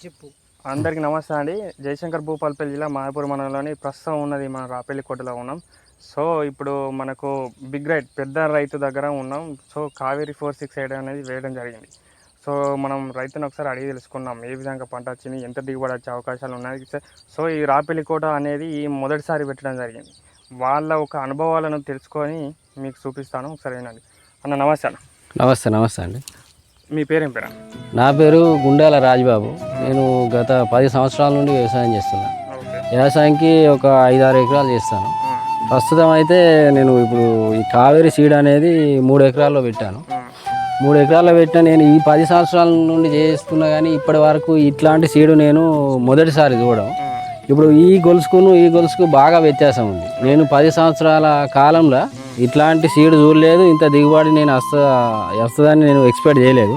చెప్పు. అందరికీ నమస్తే అండి. జయశంకర్ భూపాలపల్లి జిల్లా మాయాపూర్ మండలంలోని ప్రస్తుతం ఉన్నది మన రాపల్లి కోటలో ఉన్నాం. సో ఇప్పుడు మనకు బిగ్ రైట్ పెద్ద రైతు దగ్గర ఉన్నాం. So Kaveri four six eight అనేది వేయడం జరిగింది. సో మనం రైతుని ఒకసారి అడిగి తెలుసుకున్నాం ఏ విధంగా పంట వచ్చింది ఎంత దిగుబడి వచ్చే అవకాశాలు ఉన్నాయి? సో ఈ రాపల్లి కోట అనేది ఈ మొదటిసారి పెట్టడం జరిగింది. వాళ్ళ ఒక అనుభవాలను తెలుసుకొని మీకు చూపిస్తాను. ఒకసారి వినండి. అన్న నమస్తే అన్న. నమస్తే నమస్తే అండి. మీ పేరేం పేరు? నా పేరు గుండాల రాజబాబు. నేను గత పది సంవత్సరాల నుండి వ్యవసాయం చేస్తున్నా. ఓకే. వ్యవసాయంకి ఒక ఐదారు ఎకరాలు చేస్తాను. ప్రస్తుతం అయితే నేను ఇప్పుడు ఈ కావేరి సీడ్ అనేది మూడు ఎకరాల్లో పెట్టాను. మూడు ఎకరాల్లో పెట్టిన నేను ఈ పది సంవత్సరాల నుండి చేస్తున్నా కానీ ఇప్పటి వరకు ఇట్లాంటి సీడు నేను మొదటిసారి చూడడం. ఇప్పుడు ఈ గొలుసుకును ఈ గొలుసుకు బాగా వ్యత్యాసం ఉంది. నేను పది సంవత్సరాల కాలంలో ఇట్లాంటి సీడ్ చూడలేదు. ఇంత దిగుబడి నేను వస్తా వస్తుందని నేను ఎక్స్పెక్ట్ చేయలేదు.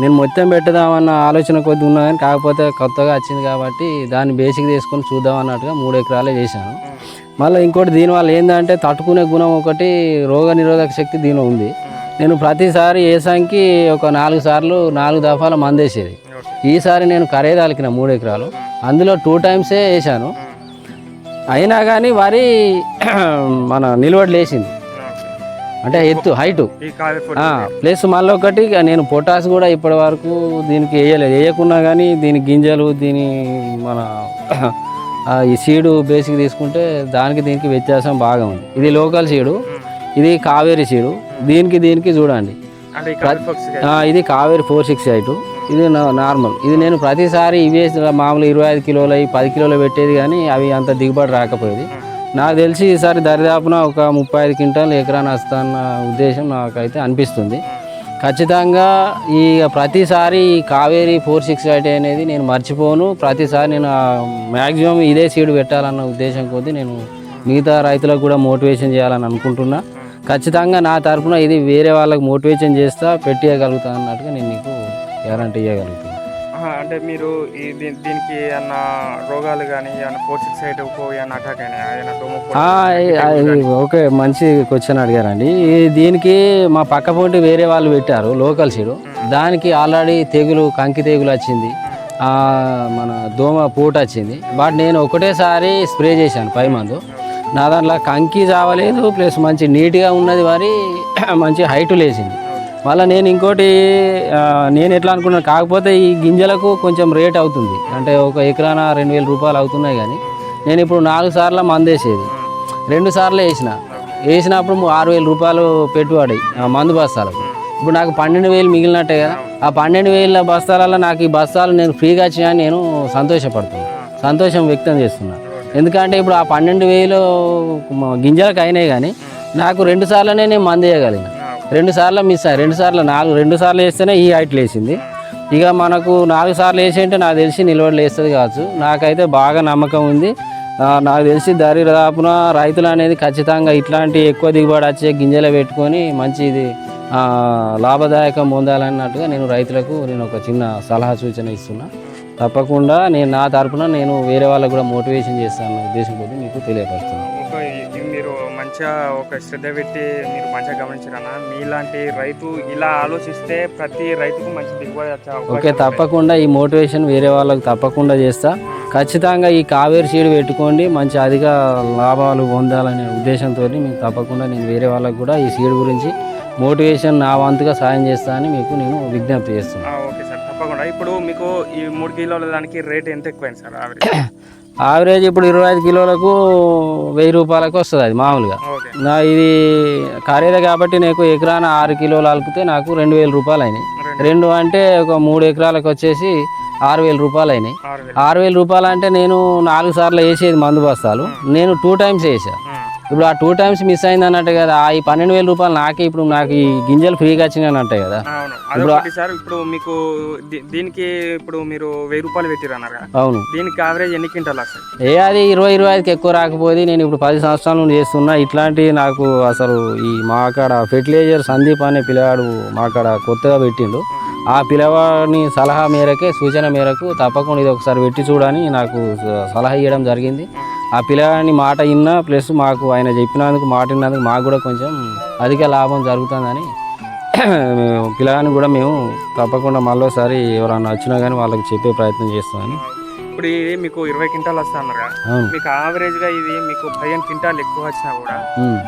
నేను మొత్తం పెట్టుదామన్న ఆలోచన కొద్ది ఉన్నా కానీ కాకపోతే కొత్తగా వచ్చింది కాబట్టి దాన్ని బేసిక్ తీసుకొని చూద్దాం అన్నట్టుగా మూడు ఎకరాలే చేశాను. మళ్ళీ ఇంకోటి దీనివల్ల ఏంటంటే తట్టుకునే గుణం ఒకటి రోగ నిరోధక శక్తి దీనిలో ఉంది. నేను ప్రతిసారి ఏసానికి ఒక నాలుగు సార్లు నాలుగు దఫాల మందేసేది ఈసారి నేను కరేదాలికిన మూడు ఎకరాలు. అందులో టూ టైమ్సే వేసాను అయినా కానీ వరి మన నిలబడి లేచింది అంటే ఎత్తు హైటు ప్లస్ మళ్ళీ ఒకటి నేను పొటాస్ కూడా ఇప్పటి వరకు దీనికి వేయలేదు. వేయకున్నా కానీ దీని గింజలు దీని మన ఈ సీడు బేసిక్ తీసుకుంటే దానికి దీనికి వ్యత్యాసం బాగా ఉంది. ఇది లోకల్ సీడు ఇది కావేరి సీడు దీనికి దీనికి చూడండి. ఇది కావేరి ఫోర్ సిక్స్ ఎయిట్ ఇది నార్మల్ ఇది నేను ప్రతిసారి ఇవే మామూలు ఇరవై ఐదు కిలోలు పది కిలోలు పెట్టేది కానీ అవి అంత దిగుబడి రాకపోయేది. నాకు తెలిసి ఈసారి దరిదాపున ఒక ముప్పై ఐదు క్వింటాల్ ఎకరాన్ని వస్తాన్న ఉద్దేశం నాకైతే అనిపిస్తుంది. ఖచ్చితంగా ఈ ప్రతిసారి ఈ కావేరి ఫోర్ సిక్స్ ఎయిట్ అనేది నేను మర్చిపోను. ప్రతిసారి నేను మ్యాక్సిమం ఇదే సీడ్ పెట్టాలన్న ఉద్దేశం కొద్దీ నేను మిగతా రైతులకు కూడా మోటివేషన్ చేయాలని అనుకుంటున్నా. ఖచ్చితంగా నా తరపున ఇది వేరే వాళ్ళకి మోటివేషన్ చేస్తా పెట్టేయగలుగుతా అన్నట్టుగా నేను నీకు గ్యారంటీ ఇవ్వగలుగుతాను అంటే మీరు ఈ దీనికి ఏమన్నా రోగాలు కానీ ఏమన్నా ఫోర్ సిక్స్ ఎయిట్ ఏమన్నా అటాక్ ఈ- ఓకే మంచి క్వశ్చన్ అడిగారండి. దీనికి మా పక్క పొంటి వేరే వాళ్ళు పెట్టారు లోకల్ సీడు. దానికి ఆల్రెడీ తెగులు కంకి తెగులు వచ్చింది. మన దోమ పూట వచ్చింది. బట్ నేను ఒకటేసారి స్ప్రే చేశాను పై మందు. నా దాంట్లో కంకి చావలేదు ప్లస్ మంచి నీట్గా ఉన్నది వరి మంచి హైట్ లేచింది. మళ్ళీ నేను ఇంకోటి నేను ఎట్లా అనుకున్నాను కాకపోతే ఈ గింజలకు కొంచెం రేట్ అవుతుంది. అంటే ఒక ఎకరాన రెండు వేల రూపాయలు అవుతున్నాయి కానీ నేను ఇప్పుడు నాలుగు సార్లు మందేసేది రెండు సార్లు వేసిన. వేసినప్పుడు ఆరు వేల రూపాయలు పెట్టుబడి ఆ మందు బస్తాలకు. ఇప్పుడు నాకు పన్నెండు వేలు మిగిలినట్టే కదా ఆ పన్నెండు వేల బస్తాలలో నాకు ఈ బస్తాలు నేను ఫ్రీగా వచ్చినాయని నేను సంతోషపడుతున్నాను సంతోషం వ్యక్తం చేస్తున్నాను ఎందుకంటే ఇప్పుడు ఆ పన్నెండు వేలు గింజలకు అయినాయి కానీ నాకు రెండు సార్లనే నేను మంది వేయగలిగిన. రెండు సార్లు మిస్ అయ్యి రెండు సార్లు నాలుగు రెండు సార్లు వేస్తేనే ఈ హైట్ వేసింది. ఇక మనకు నాలుగు సార్లు వేసి అంటే నాకు తెలిసి నిలబడి వేస్తుంది కావచ్చు. నాకైతే బాగా నమ్మకం ఉంది. నాకు తెలిసి దరిదాపున రైతులు అనేది ఖచ్చితంగా ఇట్లాంటి ఎక్కువ దిగుబడి వచ్చే గింజలు పెట్టుకొని మంచి ఇది లాభదాయకం పొందాలన్నట్టుగా నేను రైతులకు నేను ఒక చిన్న సలహా సూచన ఇస్తున్నా. తప్పకుండా నేను నా తరపున నేను వేరే వాళ్ళకు కూడా మోటివేషన్ చేస్తాను ఉద్దేశం కొద్దీ మీకు తెలియపరుస్తున్నాను ఈ- మీరు మంచిగా ఒక శ్రద్ధ పెట్టి మీరు మంచిగా గమనించారన్న. మీలాంటి రైతు ఇలా ఆలోచిస్తే ప్రతి రైతుకు మంచి దిగుబడి వచ్చే ఓకే. తప్పకుండా ఈ మోటివేషన్ వేరే వాళ్ళకి తప్పకుండా చేస్తా. ఖచ్చితంగా ఈ కావేరి సీడ్ పెట్టుకోండి మంచి అధిక లాభాలు పొందాలనే ఉద్దేశంతో మీకు తప్పకుండా నేను వేరే వాళ్ళకి కూడా ఈ సీడ్ గురించి మోటివేషన్ నా వంతుగా సాయం చేస్తా అని మీకు నేను విజ్ఞప్తి చేస్తున్నాను ఇప్పుడు మీకు ఈ మూడు కిలోల దానికి రేట్ ఎంత ఎక్కువైంది సార్ ఆవిడ యావరేజ్ ఇప్పుడు ఇరవై ఐదు కిలోలకు వెయ్యి రూపాయలకు వస్తుంది అది మామూలుగా. నా ఇది ఖరీదు కాబట్టి నాకు ఎకరాన ఆరు కిలోలు అలిపితే నాకు రెండు వేల రూపాయలు అయినాయి రెండు అంటే ఒక మూడు ఎకరాలకు వచ్చేసి ఆరు వేల రూపాయలు అయినాయి ఆరు వేలు రూపాయలు అంటే నేను నాలుగు సార్లు వేసేది మందు బస్తాలు. నేను టూ టైమ్స్ వేసా. ఉమ్. ఇప్పుడు ఆ టూ టైమ్స్ మిస్ అయింది అన్నట్టు కదా ఆ ఈ పన్నెండు వేల రూపాయలు నాకే ఇప్పుడు నాకు ఈ గింజలు ఫ్రీగా వచ్చినాయి అన్నట్టే కదా. అవును. అదొకటి సార్ ఇప్పుడు మీకు దీనికి ఇప్పుడు మీరు వెయ్యి రూపాయలు పెట్టిరు అన్నారు అవును. దీనికి యావరేజ్ ఎన్ని క్వింటాలు వస్తాయి ఏ అది ఇరవై ఇరవై ఐదుకి ఎక్కువ రాకపోతే నేను ఇప్పుడు పది సంవత్సరాల నుండి చేస్తున్నా ఇట్లాంటి నాకు అసలు ఈ మా కాడ ఫెర్టిలైజర్ సందీప్ అనే పిల్లవాడు మా కాడ కొత్తగా పెట్టిండు. ఆ పిల్లవాడిని సలహా మేరకే సూచన మేరకు తప్పకుండా ఇది ఒకసారి పెట్టి చూడని నాకు సలహా ఇవ్వడం జరిగింది. ఆ పిల్లగాని మాట విన్నా ప్లస్ మాకు ఆయన చెప్పినందుకు మాట విన్నందుకు మాకు కూడా కొంచెం అధిక లాభం జరుగుతుందని పిల్లగాని కూడా మేము తప్పకుండా మళ్ళీసారి ఎవరన్నా వచ్చినా కానీ వాళ్ళకి చెప్పే ప్రయత్నం చేస్తామని. ఇప్పుడు ఇది మీకు ఇరవై క్వింటాలు వస్తా అన్నారు కదా? అవును. మీకు average గా ఇది మీకు పదిహేను క్వింటాలు ఎక్కువ వచ్చినా కూడా.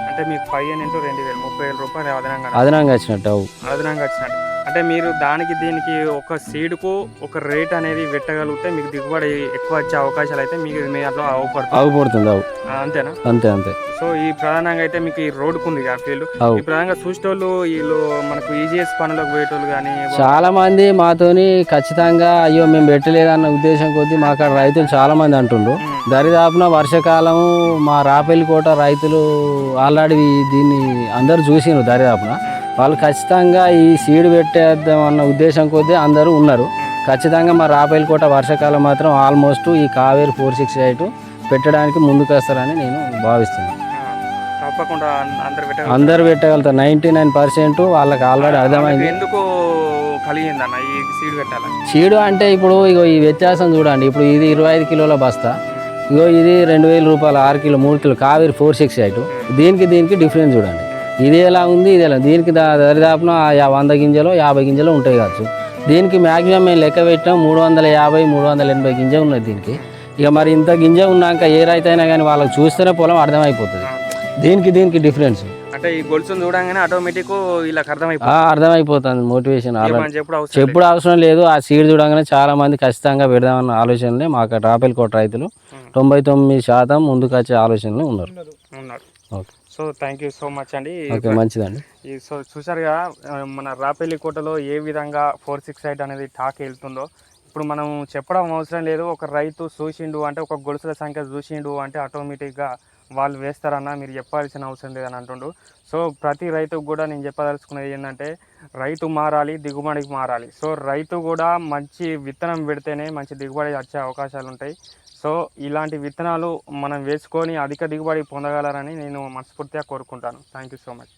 అంటే మీకు పదిహేను ఇంటూ రెండు వేలు ముప్పై వేల రూపాయలు అదనంగా అదనంగా వచ్చినట్టు అదనంగా వచ్చినట్టు. అంటే మీరు దానికి దీనికి ఒక సీడ్కు ఒక రేట్ అనేది పెట్టగలిగితే మీకు దిగుబడి ఎక్కువ వచ్చే అవకాశాలు అయితే మీకు మీ అట్లా అవపడుతుంది అంతేనా? అంతే అంతే. సో ఈ ప్రధానంగా అయితే మీకు ఈ రోడ్డుకు ఉంది ఆ ఫీల్డ్. ఈ ప్రధానంగా చూసేటోళ్ళు వీళ్ళు మనకు ఈజీఎస్ పనులకు పోయేటోళ్ళు కానీ చాలా మంది మాతోని ఖచ్చితంగా అయ్యో మేము పెట్టలేదన్న ఉద్దేశం కొద్దీ మా కాడ రైతులు చాలా మంది అంటుండ్రు దరిదాపున వర్షాకాలము మా రాపెల్లికోట రైతులు ఆల్రెడీ దీన్ని అందరూ చూసిండ్రు దరిదాపున. వాళ్ళు ఖచ్చితంగా ఈ సీడ్ పెట్టేద్దాం అన్న ఉద్దేశం కొద్దీ అందరూ ఉన్నారు. ఖచ్చితంగా మా రాపెల్లికోట వర్షాకాలం మాత్రం ఆల్మోస్ట్ ఈ కావేరి ఫోర్ సిక్స్ ఎయిట్ పెట్టడానికి ముందుకు వస్తారని నేను భావిస్తున్నాను. తప్పకుండా అందరు పెట్టగలుగుతారు. నైంటీ నైన్ పర్సెంట్ వాళ్ళకి ఆల్రెడీ అర్థమైంది. ఎందుకు కలిగిందన్న ఈ సీడ్ అంటే ఇప్పుడు ఇగో ఈ వ్యత్యాసం చూడండి. ఇప్పుడు ఇది ఇరవై ఐదు కిలోల బస్తా. ఇగో ఇది రెండు వేల రూపాయలు ఆరు కిలో మూడు kilo Kaveri four six eight. దీనికి దీనికి డిఫరెన్స్ చూడండి. ఇది ఎలా ఉంది ఇది ఎలా దీనికి దా- దరిదాపున వంద గింజలు యాభై గింజలు ఉంటాయి కావచ్చు. దీనికి మ్యాక్సిమం మేము లెక్క పెట్టినాం మూడు వందల యాభై మూడు వందల ఎనభై గింజ ఉన్నది దీనికి. ఇక మరి ఇంత గింజ ఉన్నాక ఏ రైతు అయినా కానీ వాళ్ళకి చూస్తేనే పొలం అర్థమైపోతుంది. దీనికి దీనికి డిఫరెన్స్ అంటే ఈ గొలుసును చూడంగానే ఆటోమేటిక్ వీళ్ళకి అర్థమైపోతుంది. అర్థమైపోతుంది మోటివేషన్ చెప్పుడు అవసరం లేదు. ఆ సీడ్ చూడగానే చాలా మంది ఖచ్చితంగా పెడదామన్న ఆలోచనలే. మాకు రాపెల్ కోట రైతులు తొంభై తొమ్మిది శాతం ముందుకు వచ్చే ఆలోచనలు. ఉన్నారు. Okay. So thank you so much అండి. మంచిదండి. ఈ సో చూసారుగా మన రాపల్లి కోటలో ఏ విధంగా ఫోర్ సిక్స్ ఎయిట్ అనేది టాక్ వెళ్తుందో ఇప్పుడు మనం చెప్పడం అవసరం లేదు. ఒక రైతు చూసిండు అంటే ఒక గొలుసుల సంఖ్య చూసిండు అంటే ఆటోమేటిక్గా వాళ్ళు వేస్తారన్న మీరు చెప్పాల్సిన అవసరం లేదని అంటుండు. సో ప్రతి రైతుకు కూడా నేను చెప్పదలుచుకున్నది ఏంటంటే రైతు మారాలి దిగుబడికి మారాలి. సో రైతు కూడా మంచి విత్తనం పెడితేనే మంచి దిగుబడి వచ్చే అవకాశాలు ఉంటాయి సో ఇలాంటి విత్తనాలు మనం వేసుకొని అధిక దిగుబడి పొందగలరని నేను మనస్ఫూర్తిగా కోరుకుంటాను. Thank you so much.